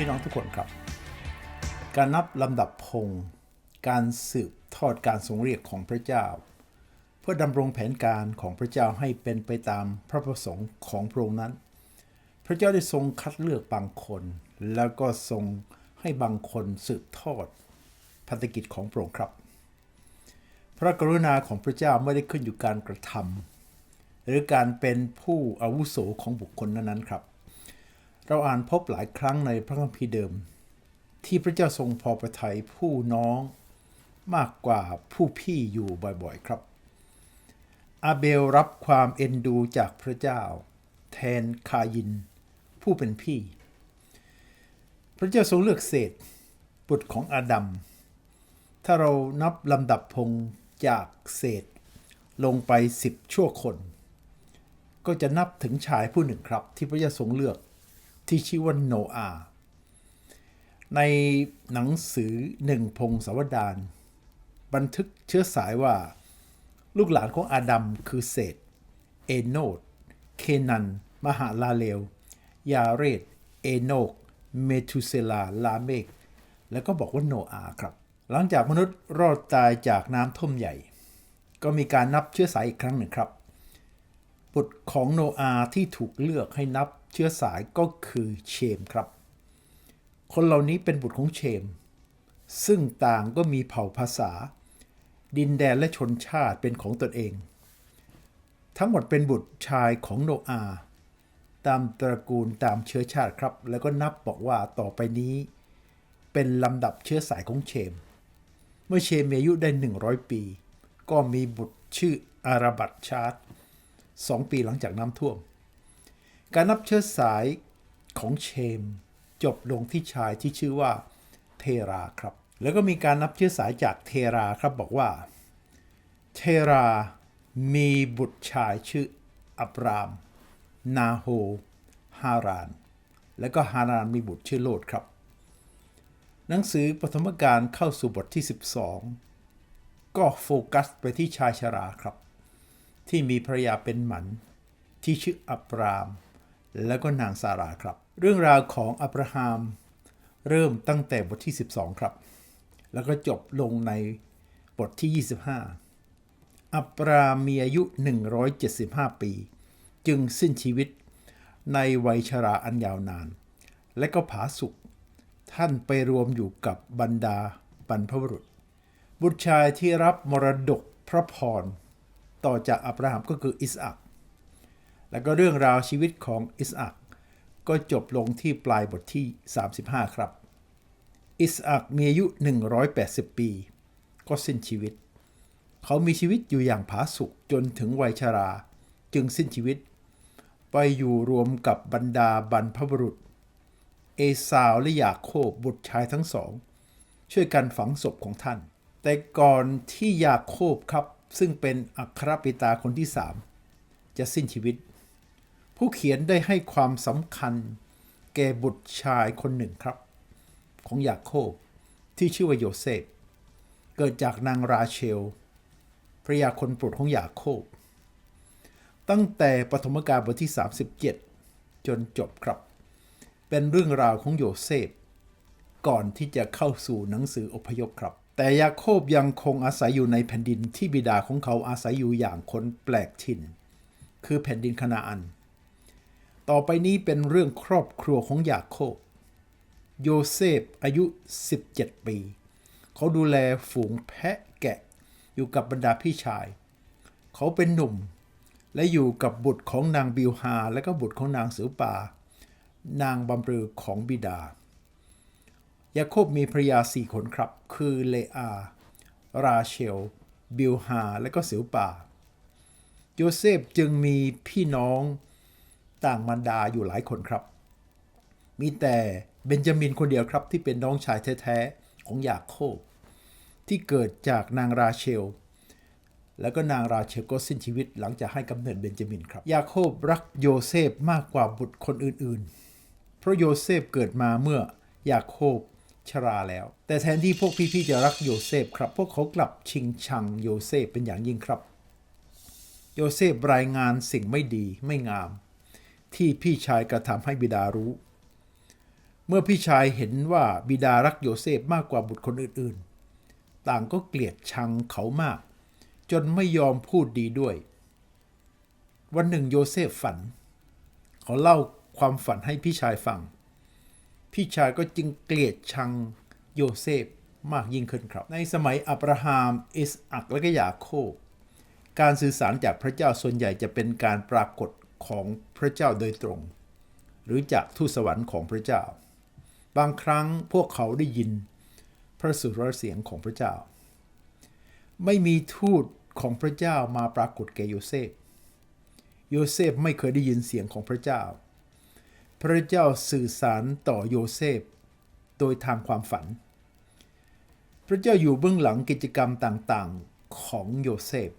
พี่น้องทุกคนครับ การนับลำดับพงศ์การสืบทอดการทรงเรียกของพระเจ้า เพื่อดำรงแผนการของพระเจ้าให้เป็นไปตามพระประสงค์ของพระองค์นั้น พระเจ้าได้ทรงคัดเลือกบางคน แล้วก็ทรงให้บางคนสืบทอดพันธกิจของพระองค์ครับ พระกรุณาของพระเจ้าไม่ได้ขึ้นอยู่การกระทำหรือการเป็นผู้อาวุโสของบุคคลนั้นๆครับ เราอ่านพบหลายครั้งในพระคัมภีร์เดิม ที่พระเจ้าทรงพอประทัยผู้น้องมากกว่าผู้พี่อยู่บ่อยๆครับ อาเบลรับความเอ็นดูจากพระเจ้า แทนคายิน ผู้เป็นพี่ พระเจ้าทรงเลือกเศษบุตรของอาดัม ถ้าเรานับลำดับพงจากเศษลงไปสิบชั่วคน ก็จะนับถึงชายผู้หนึ่งครับ ที่พระเจ้าทรงเลือก ที่ชื่อว่าโนอาในหนังสือหนึ่งพงศาวดารบันทึกเชื้อสายว่า ลูกหลานของอาดัมคือเศษเอโนด เคนัน มหาลาเลว ยาเรตเอโนก เมทุเซลา ลาเมก แล้วก็บอกว่าโนอาครับ หลังจากมนุษย์รอดตายจากน้ำท่วมใหญ่ ก็มีการนับเชื้อสายอีกครั้งหนึ่งครับ บุตรของโนอาที่ถูกเลือกให้นับ เชื้อสายก็คือเชมครับ คนเหล่านี้เป็นบุตรของเชม ซึ่งต่างก็มีเผ่าภาษา ดินแดนและชนชาติเป็นของตนเอง ทั้งหมดเป็นบุตรชายของโนอาห์ตามตระกูลตามเชื้อชาติครับ แล้วก็นับบอกว่าต่อไปนี้ เป็นลำดับเชื้อสายของเชม เมื่อเชมมีอายุได้ 100 ปี ก็มีบุตรชื่ออาราบัตชาร์ตสองปีหลังจากน้ำท่วม การนับเชื้อสายของเชม จบลงที่ชายที่ชื่อว่าเทราครับ แล้วก็มีการนับเชื้อสายจากเทราครับบอกว่า เทรามีบุตรชายชื่ออับราม นาโฮ ฮาราน แล้วก็ฮารานมีบุตรชื่อโลดครับ หนังสือปฐมกาลเข้าสู่บทที่ 12 ก็โฟกัสไปที่ชายชราครับ ที่มีภรรยาเป็นหมันที่ชื่ออับราม แล้วก็นางซาราครับ เรื่องราวของอับราฮัมเริ่มตั้งแต่บทที่ 12 ครับ แล้วก็จบลงในบทที่ 25 อับรามมีอายุ 175 ปี จึงสิ้นชีวิตในวัยชราอันยาวนาน และก็ผาสุกท่านไปรวมอยู่กับบรรดาบรรพบุรุษ บุตรชายที่รับมรดกพระพร ต่อจากอับราฮัมก็คืออิสอัก แล้วก็เรื่องราวชีวิตของอิสอักก็จบลงที่ปลายบทที่ 35 ครับ อิสอักมีอายุ 180 ปี ก็สิ้นชีวิต เขามีชีวิตอยู่อย่างผาสุกจนถึงวัยชรา จึงสิ้นชีวิต ไปอยู่รวมกับบรรดาบรรพบุรุษ เอสาวและยาโคบบุตรชายทั้งสอง ช่วยกันฝังศพของท่าน แต่ก่อนที่ยาโคบครับซึ่งเป็นอัครปิตาคนที่สามจะสิ้นชีวิต ผู้เขียนได้ให้ความสำคัญ แก่บุตรชายคนหนึ่งครับ ของยาโคบที่ชื่อว่าโยเซฟเกิดจากนางราเชลภรรยาคนโปรดของยาโคบ ตั้งแต่ปฐมกาลบทที่ 37 จนจบครับ เป็นเรื่องราวของโยเซฟก่อนที่จะเข้าสู่หนังสืออพยพครับ แต่ยาโคบยังคงอาศัยอยู่ในแผ่นดินที่บิดาของเขาอาศัยอยู่อย่างคนแปลกถิ่น คือแผ่นดินคณาอัน ต่อไปนี้เป็นเรื่องครอบครัวของยาโคบ โยเซฟอายุ 17 ปี เขาดูแลฝูงแพะแกะอยู่กับบรรดาพี่ชาย เขาเป็นหนุ่ม และอยู่กับบุตรของนางบิลฮา และก็บุตรของนางสือป่า นางบำเรอของบิดา ยาโคบมีภรยาสี่คนครับ คือเลอา ราเชล บิลฮา และก็สิวป่า โยเซฟจึงมีพี่น้อง ต่างมารดาอยู่หลายคนครับ มีแต่เบนจามินคนเดียวครับที่เป็นน้องชายแท้ๆของยาโคบที่เกิดจากนางราเชล แล้วก็นางราเชลก็สิ้นชีวิตหลังจากให้กำเนิดเบนจามินครับ ยาโคบรักโยเซฟมากกว่าบุตรคนอื่นๆ เพราะโยเซฟเกิดมาเมื่อยาโคบชราแล้ว แต่แทนที่พวกพี่ๆจะรักโยเซฟครับ พวกเขากลับชิงชังโยเซฟเป็นอย่างยิ่งครับ โยเซฟรายงานสิ่งไม่ดีไม่งาม ที่พี่ชายกระทำให้บิดารู้ เมื่อพี่ชายเห็นว่าบิดารักโยเซฟมากกว่าบุตรคนอื่นๆ ต่างก็เกลียดชังเขามาก จนไม่ยอมพูดดีด้วย วันหนึ่งโยเซฟฝัน เขาเล่าความฝันให้พี่ชายฟัง พี่ชายก็จึงเกลียดชังโยเซฟมากยิ่งขึ้นครับ ในสมัยอับราฮัมอิสอักและก็ยาโคบการสื่อสารจากพระเจ้าส่วนใหญ่จะเป็นการปรากฏ ของพระเจ้าโดยตรง หรือจากทูตสวรรค์ของพระเจ้า บางครั้งพวกเขาได้ยินพระสุรเสียงของพระเจ้า ไม่มีทูตของพระเจ้ามาปรากฏแก่โยเซฟ โยเซฟไม่เคยได้ยินเสียงของพระเจ้า พระเจ้าสื่อสารต่อโยเซฟ โดยทางความฝัน พระเจ้าอยู่เบื้องหลังกิจกรรมต่างๆของโยเซฟ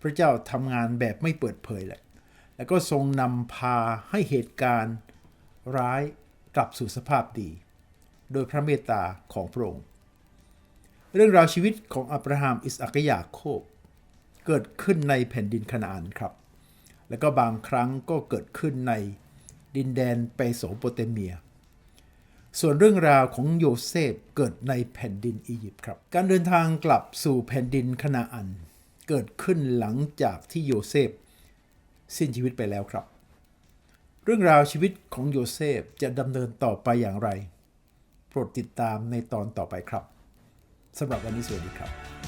พระเจ้าทำงานแบบไม่เปิดเผยแหละ แล้วก็ทรงนำพาให้เหตุการณ์ร้ายกลับสู่สภาพดี โดยพระเมตตาของพระองค์ เรื่องราวชีวิตของอับราฮัมอิสอักยาโคบ เกิดขึ้นในแผ่นดินคณาอันครับ แล้วก็บางครั้งก็เกิดขึ้นในดินแดนเปโสโปเตเมีย ส่วนเรื่องราวของโยเซฟเกิดในแผ่นดินอียิปต์ครับ การเดินทางกลับสู่แผ่นดินคณาอัน เกิดขึ้นหลังจากที่โยเซฟ สิ้นชีวิตไปแล้วครับ เรื่องราวชีวิตของโยเซฟจะดำเนินต่อไปอย่างไร โปรดติดตามในตอนต่อไปครับสำหรับวันนี้สวัสดีครับ